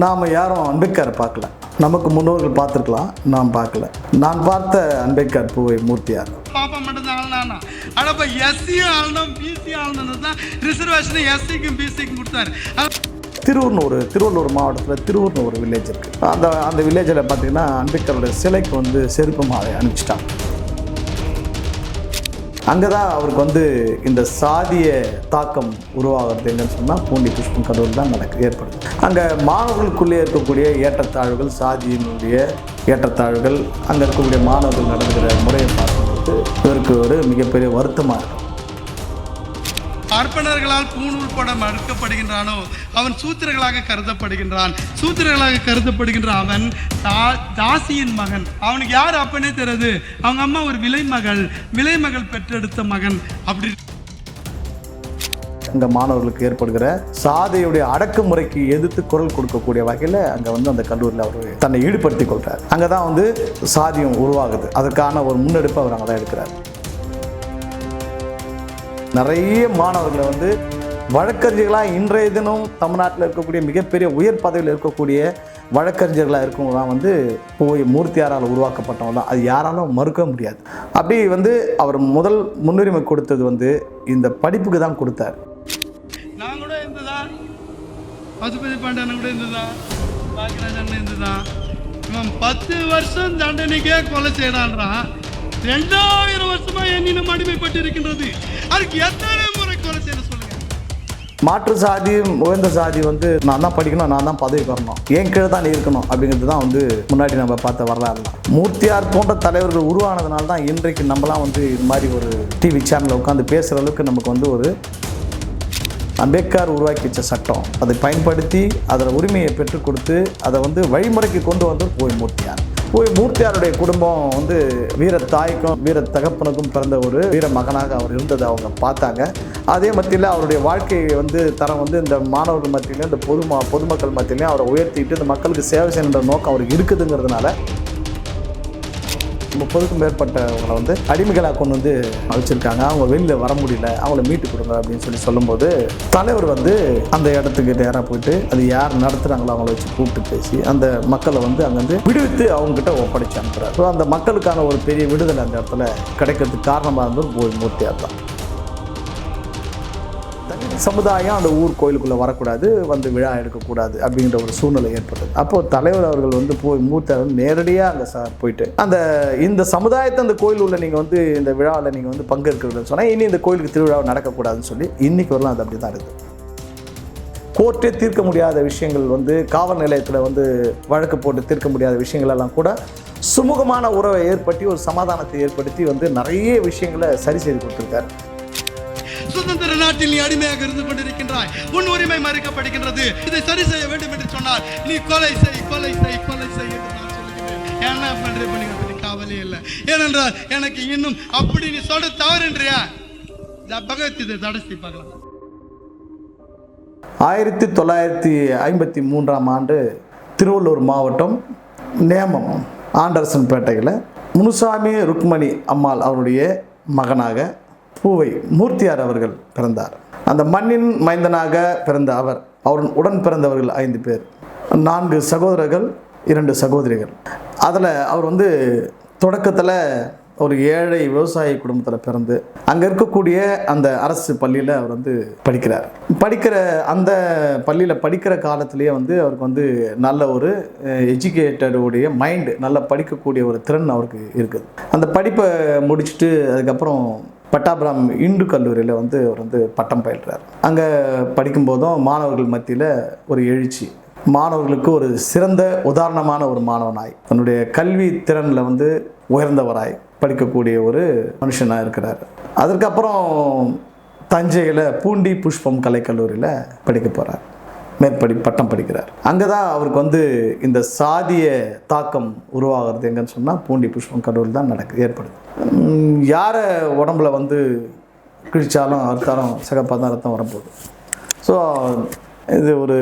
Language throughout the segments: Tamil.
நாம் யாரும் அம்பேத்கரை பார்க்கல. நமக்கு முன்னோர்கள் பார்த்துருக்கலாம் நான் பார்க்கல. நான் பார்த்த அம்பேத்கர் பூவை மூர்த்தியார். பாப்பா மட்டும் தான் ஆள்னா ஆனால் இப்போ எஸ்சியும் ஆளணும் பிசி ஆளணும் தான் ரிசர்வேஷனை எஸ்சிக்கும் பிசிக்கும் கொடுத்தாரு. அது திருவூர்னூர் திருவள்ளூர் மாவட்டத்தில் திருவூர்னு ஒரு வில்லேஜ் இருக்குது அந்த அந்த வில்லேஜில் பார்த்தீங்கன்னா அம்பேத்கரோட சிலைக்கு வந்து செருப்பு மாலை அனுப்பிச்சிட்டாங்க அங்கே தான் அவருக்கு வந்து இந்த சாதிய தாக்கம் உருவாகிறது என்னன்னு சொன்னால் பூண்டி புஷ்பம் கடவுள் தான் நடக்கு ஏற்படுது. அங்கே மாணவர்களுக்குள்ளே இருக்கக்கூடிய ஏற்றத்தாழ்வுகள் சாதியினுடைய ஏற்றத்தாழ்வுகள் அங்கே இருக்கக்கூடிய மாணவர்கள் நடந்துகிற முறையை பார்க்கும்போது இவருக்கு ஒரு மிகப்பெரிய வருத்தமாக இருக்கும் பார்ப்பனர்களால் பூணூல் போட மறுக்கப்படுகின்றானோ அவன் சூத்திரர்களாக கருதப்படுகின்றான். சூத்திரர்களாக கருதப்படுகின்ற அவன் தா- தாசியின் மகன். அவனுக்கு யார் அப்பனே தெரியாது. அவங்க அம்மா ஒரு விலைமகள். விலைமகள் பெற்றெடுத்த மகன். அப்படி அந்த மாணவர்களுக்கு ஏற்படுகிற சாதியுடைய அடக்குமுறைக்கு எதிர்த்து குரல் கொடுக்கக்கூடிய வகையில் அங்கே வந்து அந்த கல்லூரியில் அவர் தன்னை ஈடுபடுத்திக் கொள்கிறார் அங்கே தான் வந்து சாதியம் உருவாகுது. அதற்கான ஒரு முன்னெடுப்பு அவர் அங்கே தான் எடுக்கிறார். நிறைய மாணவர்களை வந்து வழக்கறிஞர்களாக இன்றைய தினம் தமிழ்நாட்டில் இருக்கக்கூடிய மிகப்பெரிய உயர் பதவியில் இருக்கக்கூடிய வழக்கறிஞர்களாக இருக்கவங்க தான் வந்து போய் மூர்த்தியாரால் உருவாக்கப்பட்டவங்க தான். அது யாராலும் மறுக்க முடியாது. அப்படி வந்து அவர் முதல் முன்னுரிமை கொடுத்தது வந்து இந்த படிப்புக்கு தான் கொடுத்தார். நான் கூட இருந்ததான் பசுபதி பாண்டியன் கூட இருந்ததான் இவன் பத்து வருஷம் தண்டனைக்கே கொலை செய்யறான்றான் ரெண்டாயிரம் வருஷமா என்னினம் அடிமைப்பட்டு இருக்கின்றது அதுக்கு எத்தனை முறை கொலை செய்ய சொல்லுங்க மாற்று சாதி உயர்ந்த சாதி வந்து நான் தான் படிக்கணும் நான் தான் பதவி வரணும் ஏன் கீழே தான் இருக்கணும் அப்படிங்கிறது தான் வந்து முன்னாடி நம்ம பார்த்த வரலாறு மூர்த்தியார் போன்ற தலைவர்கள் உருவானதுனால தான் இன்றைக்கு நம்மலாம் வந்து இது மாதிரி ஒரு டிவி சேனலில் உட்காந்து பேசுகிற அளவுக்கு நமக்கு வந்து ஒரு அம்பேத்கர் உருவாக்கி வச்ச சட்டம். அதை பயன்படுத்தி அதில் உரிமையை பெற்றுக் கொடுத்து அதை வந்து வழிமுறைக்கு கொண்டு வந்து போய் மூர்த்தியார் மூர்த்தியாருடைய குடும்பம் வந்து வீர தாய்க்கும் வீர தகப்பனுக்கும் பிறந்த ஒரு வீர மகனாக அவர் இருந்ததை அவங்க பார்த்தாங்க. அதே மத்தியில் அவருடைய வாழ்க்கையை வந்து தரம் வந்து இந்த மாணவர்கள் மத்தியிலையும் இந்த பொது பொதுமக்கள் மத்தியிலையும் அவரை உயர்த்திட்டு இந்த மக்களுக்கு சேவை செய்யணுன்ற நோக்கம் அவருக்கு இருக்குதுங்கிறதுனால முப்பதுக்கும் மேற்பட்டவங்களை வந்து அடிமைகளாக கொண்டு வந்து அழைச்சிருக்காங்க. அவங்க வெளியில் வர முடியல. அவங்கள மீட்டு கொடுங்க அப்படின்னு சொல்லி சொல்லும்போது தலைவர் வந்து அந்த இடத்துக்கு நேராக போயிட்டு அது யார் நடத்துகிறாங்களோ அவங்கள வச்சு கூப்பிட்டு பேசி அந்த மக்களை வந்து அங்கேருந்து விடுவித்து அவங்ககிட்ட ஒப்படைச்சு அனுப்புகிறார் ஸோ அந்த மக்களுக்கான ஒரு பெரிய விடுதலை அந்த இடத்துல கிடைக்கிறதுக்கு காரணமாக இருந்தது போய் மூர்த்தியார் தான். சமுதாயம் அந்த ஊர் கோயிலுக்குள்ளே வரக்கூடாது வந்து விழா எடுக்கக்கூடாது அப்படிங்கிற ஒரு சூழ்நிலை ஏற்பட்டது. அப்போது தலைவர் அவர்கள் வந்து போய் மூத்த நேரடியாக அங்கே சார் போயிட்டு அந்த இந்த சமுதாயத்தை அந்த கோயில் உள்ள நீங்கள் வந்து இந்த விழாவில் நீங்கள் வந்து பங்கேற்கிறதுன்னு சொன்னால் இனி இந்த கோயிலுக்கு திருவிழா நடக்கக்கூடாதுன்னு சொல்லி இன்றைக்கி வரலாம் அது அப்படி தான் இருக்குது கோர்ட்டே தீர்க்க முடியாத விஷயங்கள் வந்து காவல் நிலையத்தில் வந்து வழக்கு போட்டு தீர்க்க முடியாத விஷயங்களெல்லாம் கூட சுமூகமான உறவை ஏற்படுத்தி ஒரு சமாதானத்தை ஏற்படுத்தி வந்து நிறைய விஷயங்களை சரி செய்து கொடுத்துருக்காரு. சுதந்திர நாட்டில் நீ அடிமையாக இருந்து கொண்டிருக்கின்றாய். உன் உரிமை மறுக்கப்படுகின்றது. இதை சரி செய்ய வேண்டும் என்று சொன்னால் நீ கொலை செய் கொலை செய் கொலை செய் என்று நான் சொல்லுகிறேன். என்ன பண்ற பண்ணி கவலை இல்லை. ஏனென்றால் எனக்கு இன்னும் அப்படி நீ சொல்ல தவறுன்றியா பகவத் இதை தடசி பார்க்கலாம். ஆயிரத்தி தொள்ளாயிரத்தி ஐம்பத்தி மூன்றாம் ஆண்டு திருவள்ளூர் மாவட்டம் நேமம் ஆண்டர்சன் பேட்டையில். முனுசாமி ருக்மணி அம்மாள் அவருடைய மகனாக பூவை மூர்த்தியார் அவர்கள் பிறந்தார். அந்த மண்ணின் மைந்தனாக பிறந்த அவர் அவருடன் உடன் பிறந்தவர்கள் ஐந்து பேர். நான்கு சகோதரர்கள் இரண்டு சகோதரிகள். அதில் அவர் வந்து தொடக்கத்தில் ஒரு ஏழை விவசாய குடும்பத்தில் பிறந்து அங்கே இருக்கக்கூடிய அந்த அரசு பள்ளியில் அவர் வந்து படிக்கிறார். படிக்கிற அந்த பள்ளியில் படிக்கிற காலத்திலேயே வந்து அவருக்கு வந்து நல்ல ஒரு எஜுகேட்டடுடைய மைண்டு நல்லா படிக்கக்கூடிய ஒரு திறன் அவருக்கு இருக்குது. அந்த படிப்பை முடிச்சுட்டு அதுக்கப்புறம் பட்டாபுரம் இந்து கல்லூரியில் வந்து அவர் வந்து பட்டம் பயில்றார். அங்கே படிக்கும்போதும் மாணவர்கள் மத்தியில் ஒரு எழுச்சி. மாணவர்களுக்கு ஒரு சிறந்த உதாரணமான ஒரு மாணவனாய். தன்னுடைய கல்வி திறனில் வந்து உயர்ந்தவராய் படிக்கக்கூடிய ஒரு மனுஷனாக இருக்கிறார். அதற்கப்புறம் தஞ்சையில் பூண்டி புஷ்பம் கலைக்கல்லூரியில் படிக்க போகிறார் மேற்படி பட்டம் படிக்கிறார். அங்கே தான் அவருக்கு வந்து இந்த சாதிய தாக்கம் உருவாகிறது எங்கன்னு சொன்னால் பூண்டி புஷ்பம் கல்லூரி தான் நடக்கு ஏற்படுது. யாரை உடம்புல வந்து கிழிச்சாலும் அறுத்தாலும் சிகப்பாக தான் ரத்தம் வரப்போகுது? ஸோ இது ஒரு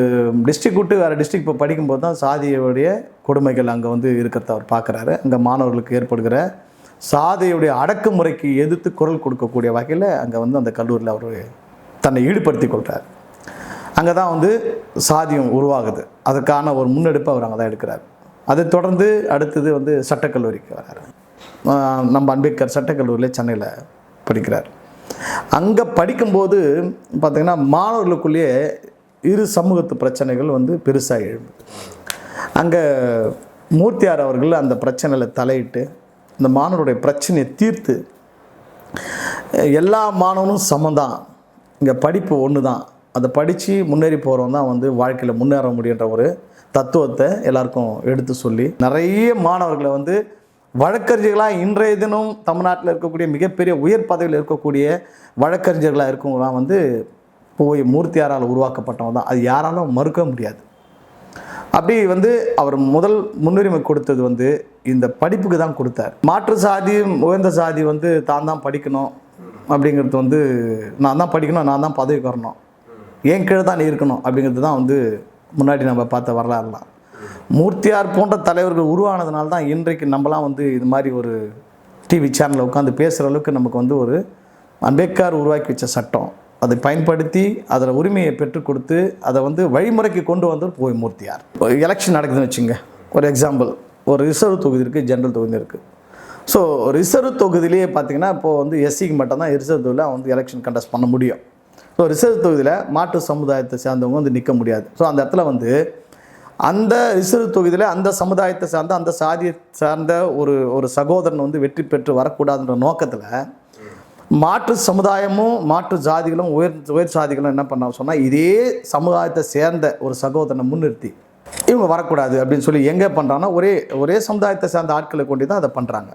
டிஸ்ட்ரிக் விட்டு வேறு டிஸ்ட்ரிக்ட் இப்போ படிக்கும்போது தான் சாதியுடைய கொடுமைகள் அங்கே வந்து இருக்கிறத அவர் பார்க்குறாரு அங்கே மாணவர்களுக்கு ஏற்படுகிற சாதியுடைய அடக்குமுறைக்கு எதிர்த்து குரல் கொடுக்கக்கூடிய வகையில் அங்கே வந்து அந்த கல்லூரியில் அவர் தன்னை ஈடுபடுத்தி கொள்கிறார் அங்கே தான் வந்து சாதியம் உருவாகுது. அதுக்கான ஒரு முன்னெடுப்பை அவர் அங்கே தான் எடுக்கிறார். அதை தொடர்ந்து அடுத்தது வந்து சட்டக்கல்லூரிக்கு வராரு நம்ம அம்பேத்கர் சட்டக்கல்லூரியில் சென்னையில் படிக்கிறார். அங்கே படிக்கும்போது பார்த்திங்கன்னா மாணவர்களுக்குள்ளேயே இரு சமூகத்து பிரச்சனைகள் வந்து பெருசாக எழும்புது. அங்கே மூர்த்தியார் அவர்கள் அந்த பிரச்சனையில் தலையிட்டு இந்த மாணவருடைய பிரச்சனையை தீர்த்து எல்லா மாணவனும் சமந்தான் இங்கே படிப்பு ஒன்று தான் அதை படித்து முன்னேறி போகிறவன் தான் வந்து வாழ்க்கையில் முன்னேற முடியுன்ற ஒரு தத்துவத்தை எல்லாருக்கும் எடுத்து சொல்லி நிறைய மாணவர்களை வந்து வழக்கறிஞர்களாக இன்றைய தினம் தமிழ்நாட்டில் இருக்கக்கூடிய மிகப்பெரிய உயர் பதவியில் இருக்கக்கூடிய வழக்கறிஞர்களாக இருக்கவங்களாம் வந்து போய் மூர்த்தியாரால் உருவாக்கப்பட்டவங்க தான். அது யாராலும் மறுக்க முடியாது. அப்படி வந்து அவர் முதல் முன்னுரிமை கொடுத்தது வந்து இந்த படிப்புக்கு தான் கொடுத்தார். மாற்று சாதி உயர்ந்த சாதி வந்து தான் தான் படிக்கணும் அப்படிங்கிறது வந்து நான் தான் படிக்கணும் நான் தான் பதவிக்கு வரணும். என் கீழே தான் நீ இருக்கணும் அப்படிங்கிறது தான் வந்து முன்னாடி நம்ம பார்த்த வரலாறுலாம். மூர்த்தியார் போன்ற தலைவர்கள் உருவானதுனால தான் இன்றைக்கு நம்மலாம் வந்து இது மாதிரி ஒரு டிவி சேனலில் உட்காந்து பேசுகிற அளவுக்கு நமக்கு வந்து ஒரு அம்பேத்கர் உருவாக்கி வச்ச சட்டம். அதை பயன்படுத்தி அதில் உரிமையை பெற்றுக் கொடுத்து அதை வந்து வழிமுறைக்கு கொண்டு வந்தவர் போய் மூர்த்தியார். எலெக்ஷன் நடக்குதுன்னு வச்சுங்க. ஒரு எக்ஸாம்பிள் ஒரு ரிசர்வ் தொகுதி இருக்குது ஜென்ரல் தொகுதி இருக்குது ஸோ ரிசர்வ் தொகுதியிலேயே பார்த்தீங்கன்னா இப்போது வந்து எஸ்சிக்கு மட்டும்தான் ரிசர்வ் தொகுதியில் வந்து எலெக்ஷன் கண்டஸ்ட் பண்ண முடியும். ஸோ ரிசர்வ் தொகுதியில் மாற்று சமுதாயத்தை சேர்ந்தவங்க வந்து நிற்க முடியாது. ஸோ அந்த இடத்துல வந்து அந்த ரிசர்வ் தொகுதியில் அந்த சமுதாயத்தை சார்ந்த அந்த சாதியை சார்ந்த ஒரு ஒரு சகோதரன் வந்து வெற்றி பெற்று வரக்கூடாதுன்ற நோக்கத்தில் மாற்று சமுதாயமும் மாற்று ஜாதிகளும் உயர் உயர் சாதிகளும் என்ன பண்ண சொன்னால் இதே சமுதாயத்தை சேர்ந்த ஒரு சகோதரனை முன்னிறுத்தி இவங்க வரக்கூடாது அப்படின்னு சொல்லி எங்கே பண்ணுறாங்கன்னா ஒரே ஒரே சமுதாயத்தை சேர்ந்த ஆட்களை கொண்டு தான் அதை பண்ணுறாங்க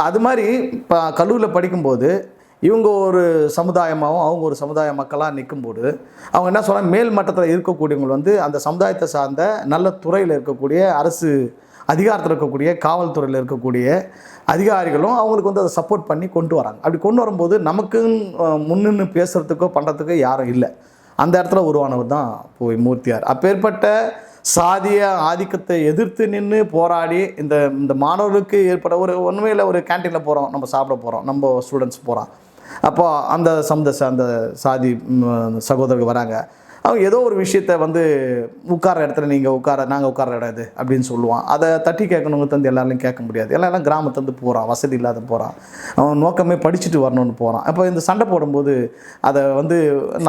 அது மாதிரி இப்போ கல்லூரியில் படிக்கும்போது இவங்க ஒரு சமுதாயமாகவும் அவங்க ஒரு சமுதாய மக்களாக நிற்கும்போது அவங்க என்ன சொல்கிறாங்க மேல் மட்டத்தில் இருக்கக்கூடியவங்க வந்து அந்த சமுதாயத்தை சார்ந்த நல்ல துறையில் இருக்கக்கூடிய அரசு அதிகாரத்தில் இருக்கக்கூடிய காவல்துறையில் இருக்கக்கூடிய அதிகாரிகளும் அவங்களுக்கு வந்து அதை சப்போர்ட் பண்ணி கொண்டு வராங்க. அப்படி கொண்டு வரும்போது நமக்குன்னு முன்னின்னு பேசுகிறதுக்கோ பண்ணுறதுக்கோ யாரும் இல்லை. அந்த இடத்துல உருவானவர் தான் போய் மூர்த்தியார். அப்பேற்பட்ட சாதிய ஆதிக்கத்தை எதிர்த்து நின்று போராடி இந்த இந்த மாணவர்களுக்கு ஏற்பட ஒரு உண்மையில் ஒரு கேன்டீனில் போகிறோம் நம்ம சாப்பிட போகிறோம் நம்ம ஸ்டூடெண்ட்ஸ் போகிறோம் அப்போ அந்த சமுத அந்த சாதி சகோதரர்கள் வராங்க. அவங்க ஏதோ ஒரு விஷயத்த வந்து உட்கார இடத்துல நீங்கள் உட்கார நாங்கள் உட்கார இடம் இது அப்படின்னு சொல்லுவான். அதை தட்டி கேட்கணுங்க தந்து எல்லாரையும் கேட்க முடியாது. எல்லாம் எல்லாம் கிராமத்துலேருந்து போகிறான் வசதி இல்லாத போகிறான் அவன் நோக்கமே படிச்சுட்டு வரணும்னு போகிறான் அப்போ இந்த சண்டை போடும்போது அதை வந்து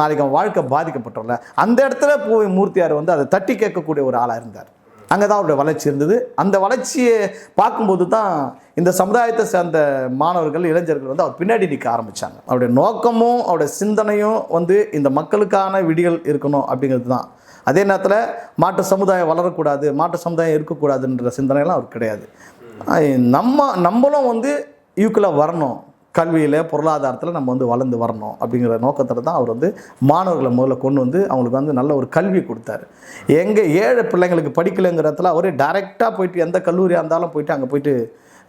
நாளைக்கு அவன் வாழ்க்கை பாதிக்கப்பட்டோம்ல. அந்த இடத்துல போய் மூர்த்தியார் வந்து அதை தட்டி கேட்கக்கூடிய ஒரு ஆளாக இருந்தார். அங்கே தான் அவருடைய வளர்ச்சி இருந்தது. அந்த வளர்ச்சியை பார்க்கும்போது தான் இந்த சமுதாயத்தை சேர்ந்த மாணவர்கள் இளைஞர்கள் வந்து அவர் பின்னாடி நிற்க ஆரம்பித்தாங்க அவருடைய நோக்கமும் அவருடைய சிந்தனையும் வந்து இந்த மக்களுக்கான விடிகள் இருக்கணும் அப்படிங்கிறது தான். அதே நேரத்தில் மாற்று சமுதாயம் வளரக்கூடாது மாற்று சமுதாயம் இருக்கக்கூடாதுன்ற சிந்தனையெல்லாம் அவர் கிடையாது. நம்ம நம்மளும் வந்து ஈக்குவலாக வரணும். கல்வியில் பொருளாதாரத்தில் நம்ம வந்து வளர்ந்து வரணும் அப்படிங்கிற நோக்கத்தில் தான் அவர் வந்து மாணவர்களை முதல்ல கொண்டு வந்து அவங்களுக்கு வந்து நல்ல ஒரு கல்வி கொடுத்தாரு. எங்கே ஏழை பிள்ளைங்களுக்கு படிக்கலைங்கிறதுல அவரே டைரெக்டாக போயிட்டு எந்த கல்லூரியாக இருந்தாலும் போயிட்டு அங்கே போயிட்டு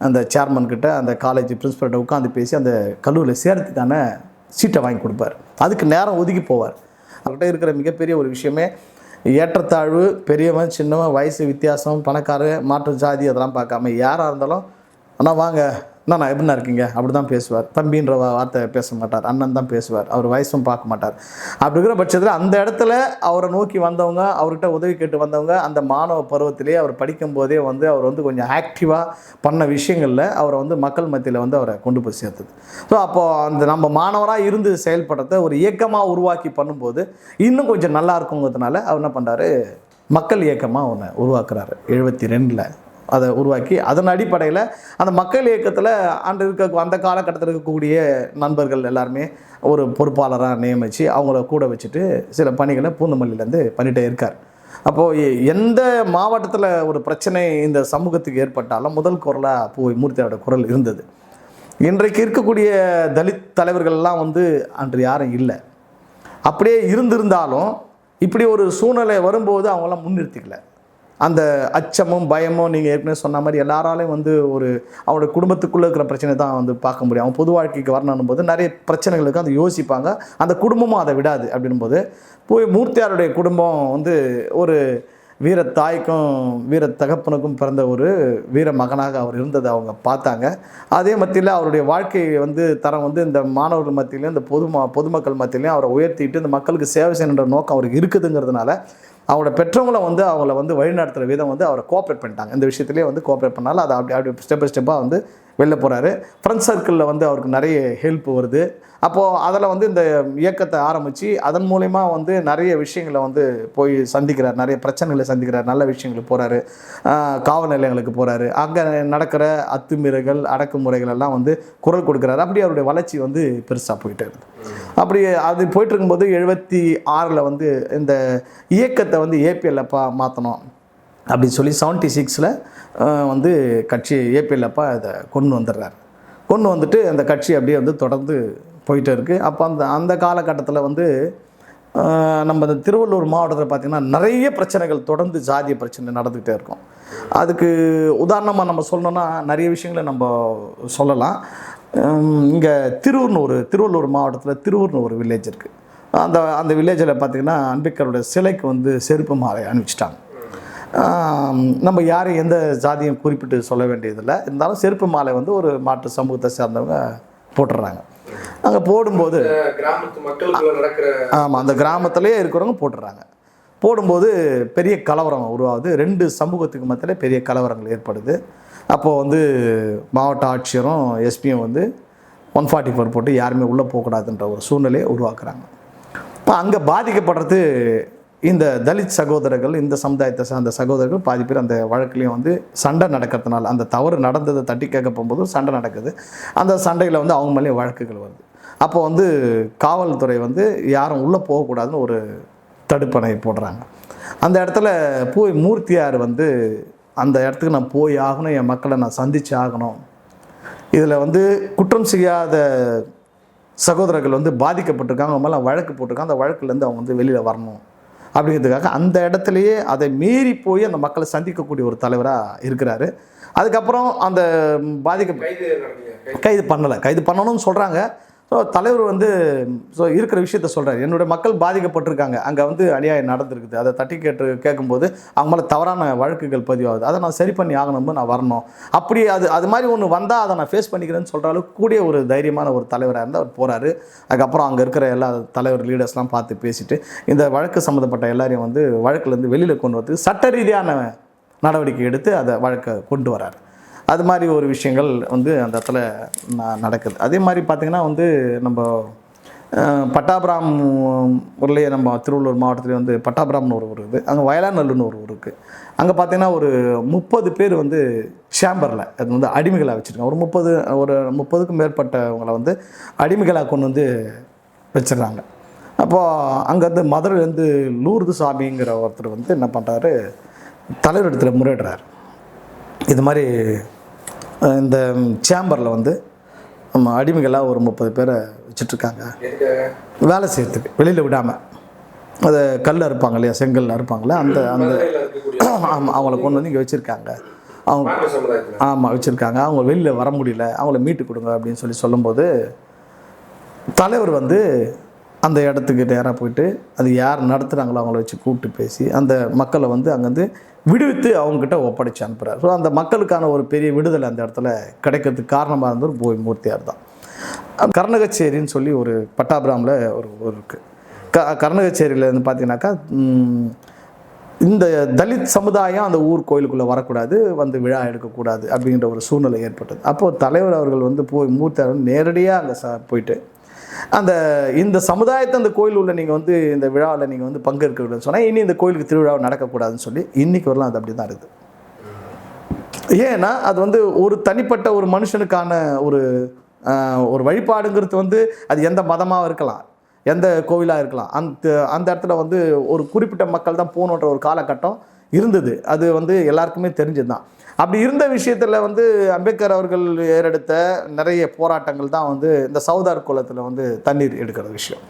அந்த சேர்மன் கிட்ட அந்த காலேஜ் பிரின்ஸ்பல்கிட்ட உட்காந்து பேசி அந்த கல்லூரியில் சேர்த்து தானே சீட்டை வாங்கி கொடுப்பார். அதுக்கு நேரம் ஒதுக்கி போவார். அவர்கிட்ட இருக்கிற மிகப்பெரிய ஒரு விஷயமே ஏற்றத்தாழ்வு பெரியவன் சின்னவன் வயசு வித்தியாசம் பணக்காரர் மாற்று ஜாதி அதெல்லாம் பார்க்காம யாராக இருந்தாலும் ஆனால் வாங்க. நான் எப்படிண்ணா இருக்கீங்க? அப்படி தான் பேசுவார். தம்பின்ற வார்த்தை பேச மாட்டார். அண்ணன் தான் பேசுவார். அவர் வயசும் பார்க்க மாட்டார். அப்படி இருக்கிற பட்சத்தில் அந்த இடத்துல அவரை நோக்கி வந்தவங்க அவர்கிட்ட உதவி கேட்டு வந்தவங்க அந்த மாணவ பருவத்திலேயே அவர் படிக்கும் போதே வந்து அவர் வந்து கொஞ்சம் ஆக்டிவாக பண்ண விஷயங்களில் அவரை வந்து மக்கள் மத்தியில் வந்து அவரை கொண்டு போய் சேர்த்தது. ஸோ அப்போது அந்த நம்ம மாணவராக இருந்து செயல்படுறத ஒரு இயக்கமாக உருவாக்கி பண்ணும்போது இன்னும் கொஞ்சம் நல்லா இருக்குங்கிறதுனால அவர் என்ன பண்ணுறாரு மக்கள் இயக்கமாக ஒன்று உருவாக்குறாரு. எழுபத்தி ரெண்டில். அதை உருவாக்கி அதன் அடிப்படையில் அந்த மக்கள் இயக்கத்தில் அன்று இருக்க அந்த காலகட்டத்தில் இருக்கக்கூடிய நண்பர்கள் எல்லாருமே ஒரு பொறுப்பாளராக நியமித்து அவங்கள கூட வச்சுட்டு சில பணிகளை பூந்தமல்லியிலேருந்து பண்ணிகிட்டே இருக்கார். அப்போது எந்த மாவட்டத்தில் ஒரு பிரச்சனை இந்த சமூகத்துக்கு ஏற்பட்டாலும் முதல் குரலாக போய் மூர்த்தியோட குரல் இருந்தது. இன்றைக்கு இருக்கக்கூடிய தலித் தலைவர்கள்லாம் வந்து அன்று யாரும் இல்லை. அப்படியே இருந்திருந்தாலும் இப்படி ஒரு சூழ்நிலை வரும்போது அவங்களாம் முன்னிறுத்திக்கல. அந்த அச்சமும் பயமும் நீங்கள் ஏற்கனவே சொன்ன மாதிரி எல்லாராலையும் வந்து ஒரு அவனோட குடும்பத்துக்குள்ளே இருக்கிற பிரச்சனை தான் வந்து பார்க்க முடியும். அவன் பொது வாழ்க்கைக்கு வரணும் போது நிறைய பிரச்சனைகளுக்கு அதை யோசிப்பாங்க. அந்த குடும்பமும் அதை விடாது அப்படின்னும் போது போய் மூர்த்தியாருடைய குடும்பம் வந்து ஒரு வீர தாய்க்கும் வீர தகப்பனுக்கும் பிறந்த ஒரு வீர மகனாக அவர் இருந்ததை அவங்க பார்த்தாங்க. அதே மத்தியில் அவருடைய வாழ்க்கை வந்து தரம் வந்து இந்த மாணவர்கள் மத்தியிலையும் இந்த பொதுமா பொதுமக்கள் மத்தியிலையும் அவரை உயர்த்திட்டு இந்த மக்களுக்கு சேவை செய்யணுன்ற நோக்கம் அவருக்கு இருக்குதுங்கிறதுனால அவங்களோட பெற்றவங்களை வந்து அவங்கள வந்து வழிநடத்துகிற விதம் வந்து அவரை கோஆப்ரேட் பண்ணிட்டாங்க. இந்த விஷயத்துலேயே வந்து கோஆப்ரேட் பண்ணாலும் அதை அப்படி அப்படி ஸ்டெப் பை ஸ்டெப்பாக வந்து வெளில போகிறாரு ஃப்ரெண்ட்ஸ் சர்க்கிளில் வந்து அவருக்கு நிறைய ஹெல்ப் வருது. அப்போது அதில் வந்து இந்த இயக்கத்தை ஆரம்பித்து அதன் மூலயமா வந்து நிறைய விஷயங்களை வந்து போய் சந்திக்கிறார். நிறைய பிரச்சனைகளை சந்திக்கிறார். நல்ல விஷயங்களுக்கு போகிறாரு காவல் நிலையங்களுக்கு போகிறாரு அங்கே நடக்கிற அத்துமீறல்கள் அடக்குமுறைகள் எல்லாம் வந்து குரல் கொடுக்குறாரு. அப்படி அவருடைய வளர்ச்சி வந்து பெருசாக போயிட்டு அப்படி அது போயிட்டு இருக்கும்போது எழுபத்தி ஆறில் வந்து இந்த இயக்கத்தை வந்து ஏபிஎல் அப்பா மாற்றணும் அப்படின்னு சொல்லி செவன்ட்டி சிக்ஸில் வந்து கட்சி ஏபிஎல் அப்பா இதை கொண்டு வந்துடுறாரு. கொண்டு வந்துட்டு அந்த கட்சி அப்படியே வந்து தொடர்ந்து போயிட்டே இருக்குது அப்போ அந்த அந்த காலகட்டத்தில் வந்து நம்ம இந்த திருவள்ளூர் மாவட்டத்தில் பார்த்திங்கன்னா நிறைய பிரச்சனைகள் தொடர்ந்து ஜாதிய பிரச்சனை நடந்துக்கிட்டே இருக்கும். அதுக்கு உதாரணமாக நம்ம சொல்லணும்னா நிறைய விஷயங்களை நம்ம சொல்லலாம். இங்கே திருவூர்னு ஒரு திருவள்ளூர் மாவட்டத்தில் திருவூர்னு ஒரு வில்லேஜ் இருக்குது அந்த அந்த வில்லேஜில் பார்த்திங்கன்னா அம்பேத்கரோட சிலைக்கு வந்து செருப்பு மாலை அணிவிச்சிட்டாங்க. நம்ம யாரையும் எந்த ஜாதியும் குறிப்பிட்டு சொல்ல வேண்டியதில்லை. இருந்தாலும் செருப்பு மாலை வந்து ஒரு மாற்று சமூகத்தை சேர்ந்தவங்க போட்டுடுறாங்க அங்கே போடும்போது ஆமாம் அந்த கிராமத்திலேயே இருக்கிறவங்க போட்டுடுறாங்க போடும்போது பெரிய கலவரம் உருவாகுது. ரெண்டு சமூகத்துக்கு மத்தியில் பெரிய கலவரங்கள் ஏற்படுது. அப்போது வந்து மாவட்ட ஆட்சியரும் எஸ்பியும் வந்து ஒன் ஃபார்ட்டி ஃபோர் போட்டு யாருமே உள்ளே போகக்கூடாதுன்ற ஒரு சூழ்நிலையை உருவாக்குறாங்க. இப்போ அங்கே பாதிக்கப்படுறது இந்த தலித் சகோதரர்கள் இந்த சமுதாயத்தை சார்ந்த சகோதரர்கள் பாதி பேர் அந்த வழக்குலேயும் வந்து சண்டை நடக்கிறதுனால அந்த தவறு நடந்ததை தட்டி கேட்க போகும்போது சண்டை நடக்குது. அந்த சண்டையில் வந்து அவங்க மேலேயும் வழக்குகள் வருது. அப்போ வந்து காவல்துறை வந்து யாரும் உள்ளே போகக்கூடாதுன்னு ஒரு தடுப்பணை போடுறாங்க. அந்த இடத்துல போய் மூர்த்தியார் வந்து அந்த இடத்துக்கு நான் போய் ஆகணும் என் மக்களை நான் சந்திச்சு ஆகணும். இதில் வந்து குற்றம் செய்யாத சகோதரர்கள் வந்து பாதிக்கப்பட்டிருக்காங்க அவங்க மேலே வழக்கு போட்டிருக்காங்க அந்த வழக்குலேருந்து அவங்க வந்து வெளியில் வரணும். அப்படிங்கிறதுக்காக அந்த இடத்துலையே அதை மீறி போய் அந்த மக்களை சந்திக்கக்கூடிய ஒரு தலைவராக இருக்கிறாரு. அதுக்கப்புறம் அந்த பாதிக்க கைது பண்ணலை. கைது பண்ணணும்னு சொல்கிறாங்க ஸோ தலைவர் வந்து ஸோ இருக்கிற விஷயத்த சொல்கிறார் என்னுடைய மக்கள் பாதிக்கப்பட்டிருக்காங்க. அங்கே வந்து அநியாயம் நடந்திருக்குது. அதை தட்டி கேட்டு கேட்கும்போது அவங்க மேலே தவறான வழக்குகள் பதிவாகுது. அதை நான் சரி பண்ணி ஆகணும்னு நான் வரணும். அப்படி அது அது மாதிரி ஒன்று வந்தால் அதை நான் ஃபேஸ் பண்ணிக்கிறேன்னு சொல்கிற அளவுக்கு கூடிய ஒரு தைரியமான ஒரு தலைவராக இருந்தால் அவர் போகிறாரு அதுக்கப்புறம் அங்கே இருக்கிற எல்லா தலைவர் லீடர்ஸ்லாம் பார்த்து பேசிட்டு இந்த வழக்கு சம்மந்தப்பட்ட எல்லாரையும் வந்து வழக்குலேருந்து வெளியில் கொண்டு வரதுக்கு சட்ட ரீதியான நடவடிக்கை எடுத்து அதை வழக்கை கொண்டு வராரு. அது மாதிரி ஒரு விஷயங்கள் வந்து அந்த இடத்துல ந- நடக்குது. அதே மாதிரி பார்த்திங்கன்னா வந்து நம்ம பட்டாபுராம் ஊர்லேயே நம்ம திருவள்ளூர் மாவட்டத்துலேயே வந்து பட்டாபுராம்னு ஒரு ஊர் இருக்குது. அங்கே வயலாநல்லூர்னு ஒரு ஊர் இருக்குது. அங்கே பார்த்தீங்கன்னா ஒரு முப்பது பேர் வந்து சேம்பரில் அது வந்து அடிமைகளாக வச்சுருக்காங்க. ஒரு முப்பது ஒரு முப்பதுக்கும் மேற்பட்டவங்களை வந்து அடிமைகளாக கொண்டு வந்து வச்சிடுறாங்க அப்போது அங்கேருந்து மதுரையிலேருந்து லூர்து சாமிங்கிற ஒருத்தர் வந்து என்ன பண்ணுறாரு தலைவர் இடத்துல முறையிடுறாரு. இது மாதிரி இந்த சேம்பரில் வந்து நம்ம அடிமைகளாக ஒரு முப்பது பேரை வச்சிட்ருக்காங்க. வேலை செய்யறதுக்கு வெளியில் விடாமல் அதை கல் அறுப்பாங்க இல்லையா செங்கல் அறுப்பாங்களே அந்த அந்த ஆமாம் அவங்கள கொண்டு வந்து இங்கே வச்சுருக்காங்க. அவங்க ஆமாம் வச்சுருக்காங்க. அவங்க வெளியில் வர முடியல அவங்கள மீட்டு கொடுங்க அப்படின்னு சொல்லி சொல்லும்போது தலைவர் வந்து அந்த இடத்துக்கு நேராக போயிட்டு அது யார் நடத்துகிறாங்களோ அவங்கள வச்சு கூப்பிட்டு பேசி அந்த மக்களை வந்து அங்கேருந்து விடுவித்து அவங்கக்கிட்ட ஒப்படைச்சு அனுப்புகிறார் ஸோ அந்த மக்களுக்கான ஒரு பெரிய விடுதலை அந்த இடத்துல கிடைக்கிறதுக்கு காரணமாக இருந்தவர் போய் மூர்த்தியார் தான். கர்ணகச்சேரின்னு சொல்லி ஒரு பட்டாபிராமில் ஒரு ஊர் இருக்குது க கர்ணகச்சேரியிலேருந்து பார்த்தீங்கன்னாக்கா இந்த தலித் சமுதாயம் அந்த ஊர் கோயிலுக்குள்ளே வரக்கூடாது வந்து விழா எடுக்கக்கூடாது அப்படிங்கிற ஒரு சூழ்நிலை ஏற்பட்டது. அப்போது தலைவர் அவர்கள் வந்து போய் மூர்த்தியார் நேரடியாக அங்கே ச போயிட்டு அந்த இந்த சமுதாயத்தை அந்த கோயில் உள்ள நீங்கள் வந்து இந்த விழாவில் நீங்கள் வந்து பங்கேற்கக்கூடாதுன்னு சொன்னால் இனி இந்த கோயிலுக்கு திருவிழாவை நடக்கக்கூடாதுன்னு சொல்லி இன்னைக்கு வரலாம் அது அப்படி தான் இருக்குது. ஏன்னா அது வந்து ஒரு தனிப்பட்ட ஒரு மனுஷனுக்கான ஒரு ஆஹ், ஒரு வழிபாடுங்கிறது வந்து அது எந்த மதமாக இருக்கலாம் எந்த கோவிலாக இருக்கலாம் அந்த அந்த இடத்துல வந்து ஒரு குறிப்பிட்ட மக்கள் தான் போகணுன்ற ஒரு காலகட்டம் இருந்தது. அது வந்து எல்லாருக்குமே தெரிஞ்சது தான் அப்படி இருந்த விஷயத்தில் வந்து அம்பேத்கர் அவர்கள் ஏறெடுத்த நிறைய போராட்டங்கள் தான் வந்து இந்த சவுதார் குளத்தில் வந்து தண்ணீர் எடுக்கிற விஷயம்.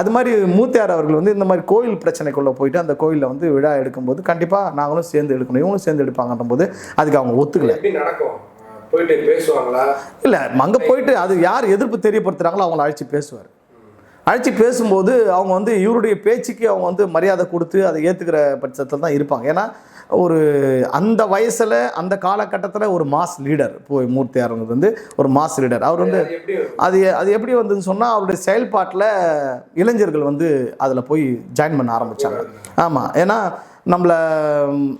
அது மாதிரி மூத்தியார் அவர்கள் வந்து இந்த மாதிரி கோயில் பிரச்சனைக்குள்ளே போயிட்டு அந்த கோயிலில் வந்து விழா எடுக்கும்போது கண்டிப்பாக நாங்களும் சேர்ந்து எடுக்கணும். இவங்களும் சேர்ந்து எடுப்பாங்கன்ற போது அதுக்கு அவங்க ஒத்துக்கல. நடக்கும்? போயிட்டு பேசுவாங்களா? இல்லை அங்கே போயிட்டு அது யார் எதிர்ப்பு தெரியப்படுத்துகிறாங்களோ அவங்கள அழைச்சி பேசுவார். அழைச்சி பேசும்போது அவங்க வந்து இவருடைய பேச்சுக்கு அவங்க வந்து மரியாதை கொடுத்து அதை ஏற்றுக்கிற பட்சத்தில் தான் இருப்பாங்க. ஏன்னா ஒரு அந்த வயசில் அந்த காலகட்டத்தில் ஒரு மாஸ் லீடர் போய் மூர்த்தியாருங்கிறது வந்து ஒரு மாஸ் லீடர் அவர் வந்து அது அது எப்படி வந்ததுன்னு சொன்னால் அவருடைய செயல்பாட்டில் இளைஞர்கள் வந்து அதில் போய் ஜாயின் பண்ண ஆரம்பித்தாங்க ஆமாம் ஏன்னா நம்மளை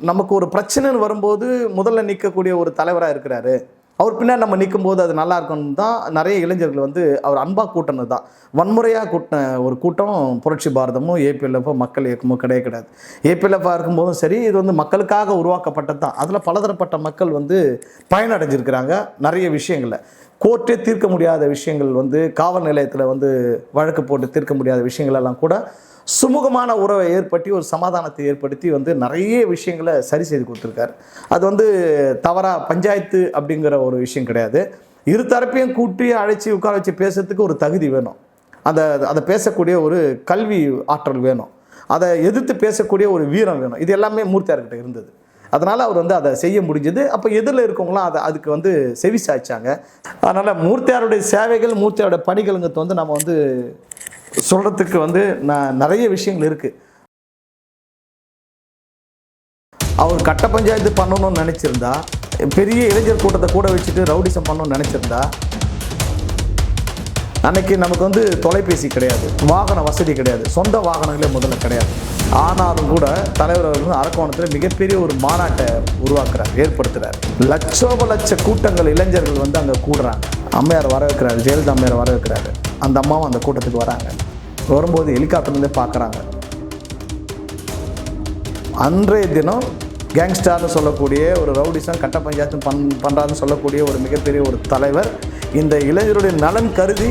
நமக்கு ஒரு பிரச்சனைன்னு வரும்போது முதல்ல நிற்கக்கூடிய ஒரு தலைவராக இருக்கிறாரு. அவர் பின்னாடி நம்ம நிற்கும்போது அது நல்லா இருக்கும்னு தான் நிறைய இளைஞர்கள் வந்து அவர் அன்பாக கூட்டினது தான். வன்முறையாக கூட்டின ஒரு கூட்டம் புரட்சி பாரதமும் ஏபிஎல்எஃப் மக்கள் இயக்கமும் கிடையவே கிடையாது. ஏபிஎல்எஃபாக இருக்கும்போதும் சரி இது வந்து மக்களுக்காக உருவாக்கப்பட்டது தான். அதில் பலதரப்பட்ட மக்கள் வந்து பயனடைஞ்சிருக்கிறாங்க நிறைய விஷயங்களில். கோர்ட்டே தீர்க்க முடியாத விஷயங்கள் வந்து காவல் நிலையத்தில் வந்து வழக்கு போட்டு தீர்க்க முடியாத விஷயங்கள் எல்லாம் கூட சுமூகமான உறவை ஏற்படுத்தி ஒரு சமாதானத்தை ஏற்படுத்தி வந்து நிறைய விஷயங்களை சரி செய்து கொடுத்துருக்காரு. அது வந்து தவறாக பஞ்சாயத்து அப்படிங்கிற ஒரு விஷயம் கிடையாது. இரு தரப்பையும் கூட்டி அழைச்சி உட்கார வச்சு பேசுறதுக்கு ஒரு தகுதி வேணும். அந்த அதை பேசக்கூடிய ஒரு கல்வி ஆற்றல் வேணும். அதை எதிர்த்து பேசக்கூடிய ஒரு வீரம் வேணும். இது எல்லாமே மூர்த்தியார்கிட்ட இருந்தது. அதனால் அவர் வந்து அதை செய்ய முடிஞ்சது. அப்போ எதிரில் இருக்கவங்களாம் அதை அதுக்கு வந்து செவி சாய்ச்சாங்க. அதனால் மூர்த்தியாருடைய சேவைகள் மூர்த்தியாருடைய பணிகளுங்கிறது வந்து நம்ம வந்து சொல்கிறதுக்கு வந்து நான் நிறைய விஷயங்கள் இருக்குது அவர் கட்ட பஞ்சாயத்து பண்ணணும்னு நினச்சிருந்தா பெரிய இளைஞர் கூட்டத்தை கூட வச்சுட்டு ரவுடிசம் பண்ணணும்னு நினச்சிருந்தா அன்னைக்கு நமக்கு வந்து தொலைபேசி கிடையாது வாகன வசதி கிடையாது சொந்த வாகனங்களே முதல்ல கிடையாது. ஆனாலும் கூட தலைவர் அவர்கள் வந்து அரக்கோணத்தில் மிகப்பெரிய ஒரு மாநாட்டை உருவாக்குறார் ஏற்படுத்துறார். லட்சோப லட்ச கூட்டங்கள் இளைஞர்கள் வந்து அங்கே கூடுறாங்க. அம்மையார் வரவேற்கிறாரு ஜெயலலிதா அம்மையார் வரவேற்கிறாரு. அந்த அம்மாவும் அந்த கூட்டத்துக்கு வராங்க. வரும்போது ஹெலிகாப்டர்லேருந்தே பார்க்குறாங்க. அன்றைய தினம் கேங்ஸ்டார்னு சொல்லக்கூடிய ஒரு ரவுடிசம் கட்ட பஞ்சாயத்தும் பண் பண்ணுறாருன்னு சொல்லக்கூடிய ஒரு மிகப்பெரிய ஒரு தலைவர் இந்த இளைஞருடைய நலன் கருதி